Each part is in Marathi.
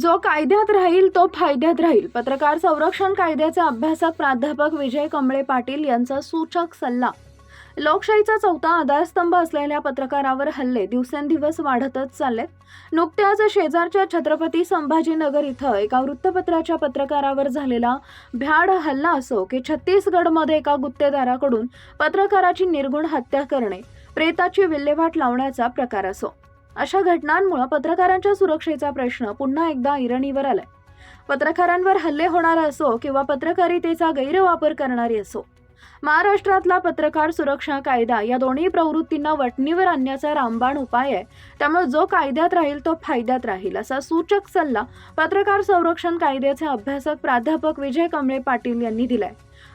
जो कायद्यात राहील तो फायद्यात राहील. पत्रकार संरक्षण कायद्याचे अभ्यासक प्राध्यापक विजय कमळे पाटील यांचा सूचक सल्ला. लोकशाहीचा चौथा आधारस्तंभ असलेल्या पत्रकारावर हल्ले दिवसेंदिवस वाढतच चाललेत नुकत्याच शेजारच्या छत्रपती संभाजीनगर इथं एका वृत्तपत्राच्या पत्रकारावर झालेला भ्याड हल्ला असो की छत्तीसगडमध्ये एका गुत्तेदाराकडून पत्रकाराची निर्गुण हत्या करणे प्रेताची विल्हेवाट लावण्याचा प्रकार असो. अशा घटनांमुळे पत्रकारांच्या सुरक्षेचा प्रश्न पुन्हा एकदा ऐरणीवर आलाय. पत्रकारांवर हल्ले होणार असो किंवा पत्रकारितेचा गैरवापर करणारी असो महाराष्ट्रातला पत्रकार सुरक्षा कायदा या दोन्ही प्रवृत्तींना वटणीवर आणण्याचा रामबाण उपाय आहे. त्यामुळे जो कायद्यात राहील तो फायद्यात राहील असा सूचक सल्ला पत्रकार संरक्षण कायद्याचे अभ्यासक प्राध्यापक विजय कमळे पाटील यांनी दिलाय.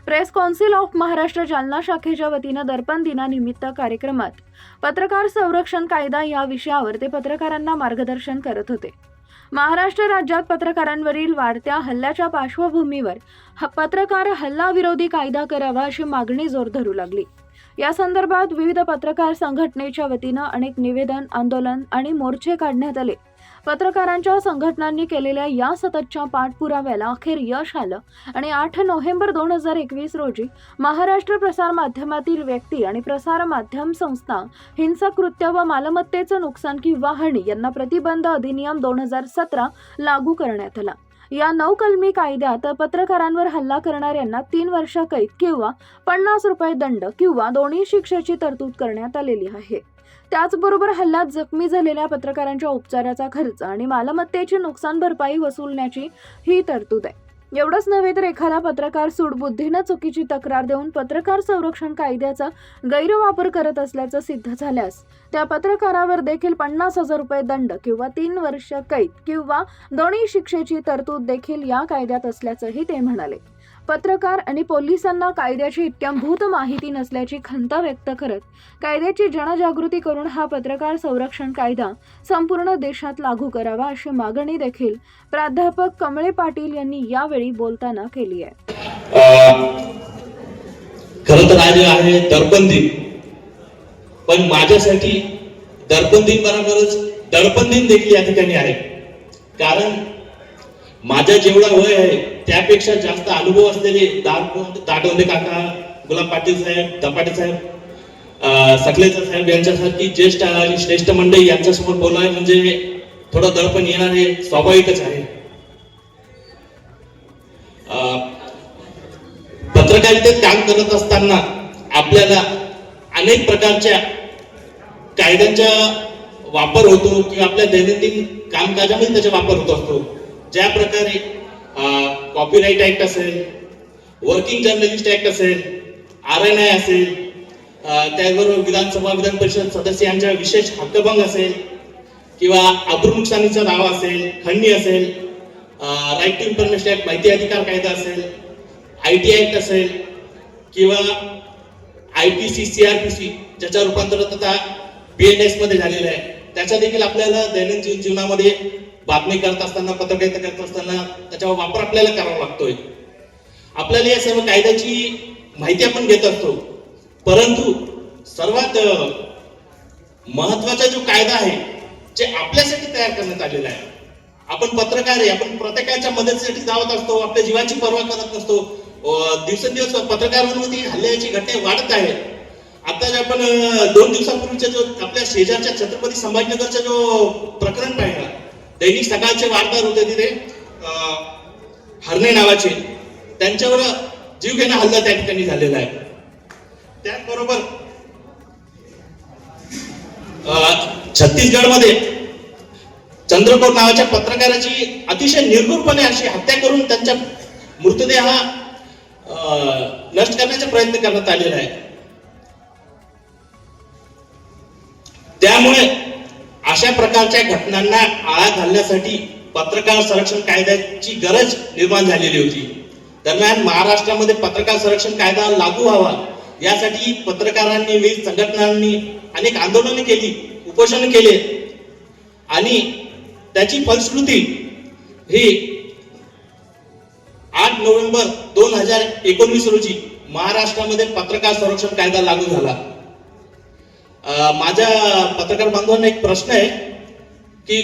Press council of Maharashtra Jalna शाखेच्या वतीनं दर्पण दिनानिमित्त कार्यक्रमात पत्रकार संरक्षण कायदा या विषयावर ते पत्रकारांना मार्गदर्शन करत होते. महाराष्ट्र राज्यात पत्रकारांवरील वाढत्या हल्ल्याच्या पार्श्वभूमीवर पत्रकार हल्ला विरोधी कायदा करावा अशी मागणी जोर धरू लागली. या संदर्भात विविध पत्रकार संघटनेच्या वतीनं अनेक निवेदन आंदोलन आणि मोर्चे काढण्यात आले. पत्रकारांच्या संघटनांनी केलेल्या या सततच्या पाठपुराव्याला अखेर यश आलं. आणि आठ नोव्हेंबर दोन हजार एकवीस रोजी महाराष्ट्र प्रसार माध्यमातील व्यक्ती आणि प्रसार माध्यम संस्था हिंसक कृत्य व मालमत्तेचं नुकसान किंवा हानी यांना प्रतिबंध अधिनियम दोन हजार सतरा लागू करण्यात आला. या नऊ कलमी कायद्यात पत्रकारांवर हल्ला करणाऱ्यांना तीन वर्ष कैद किंवा पन्नास रुपये दंड किंवा दोन्ही शिक्षेची तरतूद करण्यात आलेली आहे. त्याचबरोबर हल्ल्यात जखमी झालेल्या पत्रकारांच्या उपचाराचा खर्च आणि मालमत्तेची नुकसान भरपाई वसूलण्याची ही तरतूद आहे. एवढंच नव्हे तर एखादा पत्रकार सूडबुद्धीनं चुकीची तक्रार देऊन पत्रकार संरक्षण कायद्याचा गैरवापर करत असल्याचं सिद्ध झाल्यास त्या पत्रकारावर देखील पन्नास हजार रुपये दंड किंवा तीन वर्ष कैद किंवा दोन्ही शिक्षेची तरतूद देखील या कायद्यात असल्याचंही ते म्हणाले. पत्रकार आणि पोलिसांना कायद्याची इत्याभूत माहिती नसल्याची खंत व्यक्त करत कायद्याची जनजागृती करून हा पत्रकार संरक्षण कायदा संपूर्ण देशात लागू करावा अशी मागणी देखील प्राध्यापक कमळे पाटील यांनी यावेळी बोलताना केली आहे. खर तर आज आहे दर्पणदिन पण माझ्यासाठी दर्पण दिन बरोबरच दडपण दिन देखील या ठिकाणी आहे. कारण माझा जेवढा वय आहे त्यापेक्षा जास्त अनुभव असलेले दाटवले काका गुलाब पाटील साहेब दपाटे साहेब सकलेचा साहेब यांच्यासारखी ज्येष्ठ आणि श्रेष्ठ मंडळी यांच्यासमोर बोलाय म्हणजे थोडं दडपण येणार हे स्वाभाविकच आहे. अं, पत्रकारितेत काम करत असताना आपल्याला अनेक प्रकारच्या कायद्यांचा वापर होतो किंवा आपल्या दैनंदिन कामकाजामध्ये त्याचा वापर होत असतो. ज्या प्रकारे कॉपीराईट ऍक्ट असेल वर्किंग जर्नलिस्ट ऍक्ट असेल आर एन आय असेल त्याचबरोबर विधानसभा विधान परिषद सदस्य यांच्या विशेष हक्कभंग असेल किंवा अब्रू नुकसानीचा दावा असेल खंडी असेल राईट टू इन्फॉर्मेशन ऍक्ट माहिती अधिकार कायदा असेल आय टी ऍक्ट असेल किंवा I P C C R P C ज्याच्या रूपांतर आता बी एन एसमध्ये झालेलं आहे त्याचा देखील आपल्याला दैनंदिन जीवनामध्ये बातमी करत असताना पत्रकारिता करत असताना त्याचा वापर आपल्याला करावा लागतोय. आपल्याला या सर्व कायद्याची माहिती आपण घेत असतो. परंतु सर्वात महत्त्वाचा जो कायदा आहे जे आपल्यासाठी तयार करण्यात आलेला आहे. आपण पत्रकार आहे आपण प्रत्येकाच्या मदतीसाठी धावत असतो आपल्या जीवाची पर्वा करत नसतो. दिवसेंदिवस पत्रकारांवरती हल्ल्याची घटना वाढत आहे. आता जे आपण दोन दिवसापूर्वीचा जो आपल्या शेजारच्या छत्रपती संभाजीनगरचा जो प्रकरण पाहिला दैनिक सकाळचे वार्ताहर होते तिथे अं, हरणे नावाचे. त्यांच्यावर जीवघेणा हल्ला त्या ठिकाणी झालेला आहे. त्याचबरोबर छत्तीसगडमध्ये चंद्रपूर नावाच्या पत्रकाराची अतिशय निर्गुणपणे अशी हत्या करून त्यांच्या मृतदेह हा नष्ट करण्याचा प्रयत्न करण्यात आलेला आहे. त्यामुळे अशा प्रकारच्या घटनांना आळा घालण्यासाठी पत्रकार संरक्षण कायद्याची गरज निर्माण झालेली होती. दरम्यान महाराष्ट्रामध्ये पत्रकार संरक्षण कायदा लागू व्हावा यासाठी पत्रकारांनी विविध संघटनांनी अनेक आंदोलने केली उपोषण केले. आणि त्याची फलश्रुती ही आठ नोव्हेंबर दोन हजार एकोणवीस रोजी महाराष्ट्रामध्ये पत्रकार संरक्षण कायदा लागू झाला. माझ्या पत्रकार बांधवांना एक प्रश्न आहे की